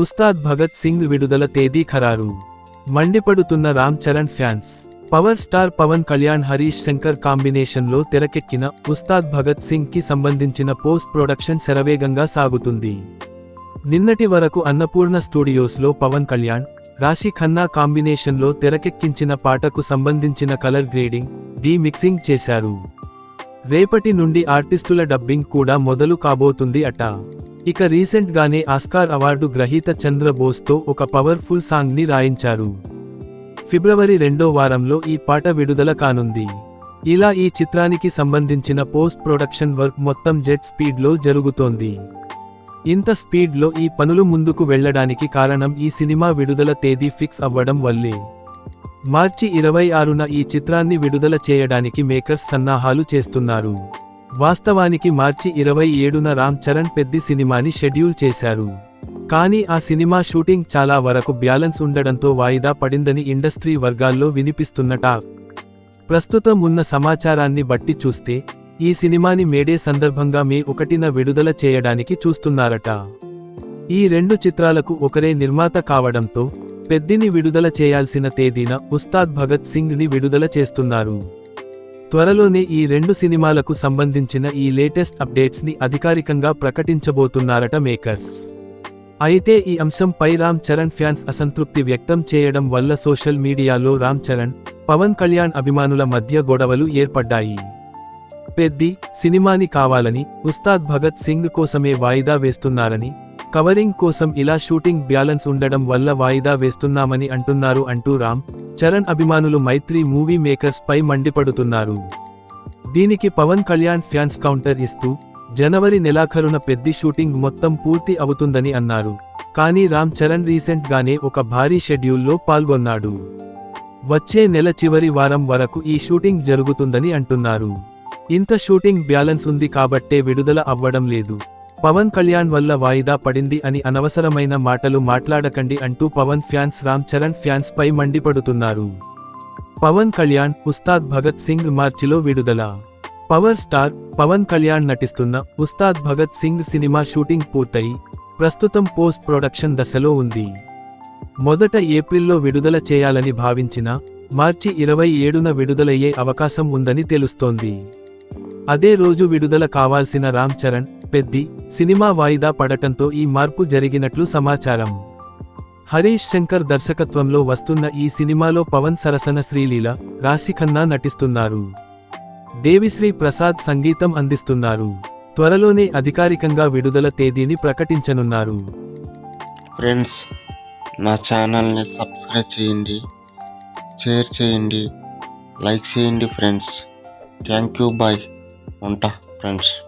ఉస్తాద్ భగత్ సింగ్ విడుదల తేదీ ఖరారు. మండిపడుతున్న Ram Charan fans power star Pawan Kalyan Harish Shankar కాంబినేషన్లో తెరకెక్కిన ఉస్తాద్ భగత్ సింగ్కి సంబంధించిన పోస్ట్ ప్రొడక్షన్ శరవేగంగా సాగుతుంది. నిన్నటి వరకు అన్నపూర్ణ స్టూడియోస్లో పవన్ కళ్యాణ్ రాశి ఖన్నా కాంబినేషన్లో తెరకెక్కించిన పాటకు సంబంధించిన కలర్ గ్రేడింగ్ డి మిక్సింగ్ చేశారు. రేపటి నుండి ఆర్టిస్టుల డబ్బింగ్ కూడా మొదలు కాబోతుంది అట. ఇక రీసెంట్ గానే ఆస్కార్ అవార్డు గ్రహీత చంద్రబోస్తో ఒక పవర్ఫుల్ సాంగ్ని రాయించారు. ఫిబ్రవరి రెండో వారంలో ఈ పాట విడుదల కానుంది. ఇలా ఈ చిత్రానికి సంబంధించిన పోస్ట్ ప్రొడక్షన్ వర్క్ మొత్తం జెట్ స్పీడ్లో జరుగుతోంది. ఇంత స్పీడ్లో ఈ పనులు ముందుకు వెళ్ళడానికి కారణం ఈ సినిమా విడుదల తేదీ ఫిక్స్ అవ్వడం వల్లే. మార్చి ఇరవై ఆరున ఈ చిత్రాన్ని విడుదల చేయడానికి మేకర్స్ సన్నాహాలు చేస్తున్నారు. వాస్తవానికి మార్చి ఇరవై ఏడున రామ్ చరణ్ పెద్ది సినిమాని షెడ్యూల్ చేశారు. కానీ ఆ సినిమా షూటింగ్ చాలా వరకు బ్యాలెన్స్ ఉండడంతో వాయిదా పడిందని ఇండస్ట్రీ వర్గాల్లో వినిపిస్తున్న టాక్. ప్రస్తుతం ఉన్న సమాచారాన్ని బట్టి చూస్తే ఈ సినిమాని మేడే సందర్భంగా మే ఒకటిన విడుదల చేయడానికి చూస్తున్నారట. ఈ రెండు చిత్రాలకు ఒకరే నిర్మాత కావడంతో పెద్దిని విడుదల చేయాల్సిన తేదీన ఉస్తాద్ భగత్ సింగ్ని విడుదల చేస్తున్నారు. త్వరలోనే ఈ రెండు సినిమాలకు సంబంధించిన ఈ లేటెస్ట్ అప్డేట్స్ని అధికారికంగా ప్రకటించబోతున్నారట మేకర్స్. అయితే ఈ అంశంపై రామ్ చరణ్ ఫ్యాన్స్ అసంతృప్తి వ్యక్తం చేయడం వల్ల సోషల్ మీడియాలో రామ్ చరణ్ పవన్ కళ్యాణ్ అభిమానుల మధ్య గొడవలు ఏర్పడ్డాయి. పెద్ది సినిమాని కావాలని ఉస్తాద్ భగత్ సింగ్ కోసమే వాయిదా వేస్తున్నారని కవరింగ్ కోసం ఇలా షూటింగ్ బ్యాలెన్స్ ఉండడం వల్ల వాయిదా వేస్తున్నామని అంటున్నారు అంటూ రామ్ చరణ్ అభిమానులు మైత్రి మూవీ మేకర్స్ పై మండిపడుతున్నారు. దీనికి పవన్ కళ్యాణ్ ఫ్యాన్స్ కౌంటర్ ఇస్తూ జనవరి నెలాఖరున పెద్ది షూటింగ్ మొత్తం పూర్తి అవుతుందని అన్నారు. కానీ రామ్ చరణ్ రీసెంట్ గానే ఒక భారీ షెడ్యూల్లో పాల్గొన్నాడు. వచ్చే నెల చివరి వారం వరకు ఈ షూటింగ్ జరుగుతుందని అంటున్నారు. ఇంత షూటింగ్ బ్యాలెన్స్ ఉంది కాబట్టే విడుదల అవ్వడం లేదు. పవన్ కళ్యాణ్ వల్ల వాయిదా పడింది అని అనవసరమైన మాటలు మాట్లాడకండి అంటూ పవన్ ఫ్యాన్స్ రామ్ చరణ్ ఫ్యాన్స్ పై మండిపడుతున్నారు. పవన్ కళ్యాణ్ ఉస్తాద్ భగత్ సింగ్ మార్చిలో విడుదల. పవర్ స్టార్ పవన్ కళ్యాణ్ నటిస్తున్న ఉస్తాద్ భగత్ సింగ్ సినిమా షూటింగ్ పూర్తయి. ప్రస్తుతం పోస్ట్ ప్రొడక్షన్ దశలో ఉంది. మొదట ఏప్రిల్లో విడుదల చేయాలని భావించిన మార్చి ఇరవై ఏడున విడుదలయ్యే అవకాశం ఉందని తెలుస్తోంది. అదే రోజు విడుదల కావాల్సిన రామ్ చరణ్ పెద్ది సినిమా వాయిదా పడటంతో ఈ మార్పు జరిగినట్లు సమాచారం. హరీష్ శంకర్ దర్శకత్వంలో వస్తున్న ఈ సినిమాలో పవన్ సరసన శ్రీలీల రాశిఖన్నా నటిస్తున్నారు. దేవిశ్రీ ప్రసాద్ సంగీతం అందిస్తున్నారు. త్వరలోనే అధికారికంగా విడుదల తేదీని ప్రకటించనున్నారు. ఫ్రెండ్స్ నా ఛానల్ని సబ్స్క్రైబ్ చేయండి షేర్ చేయండి లైక్ చేయండి ఫ్రెండ్స్. Thank you bye. ఉంటా ఫ్రెండ్స్.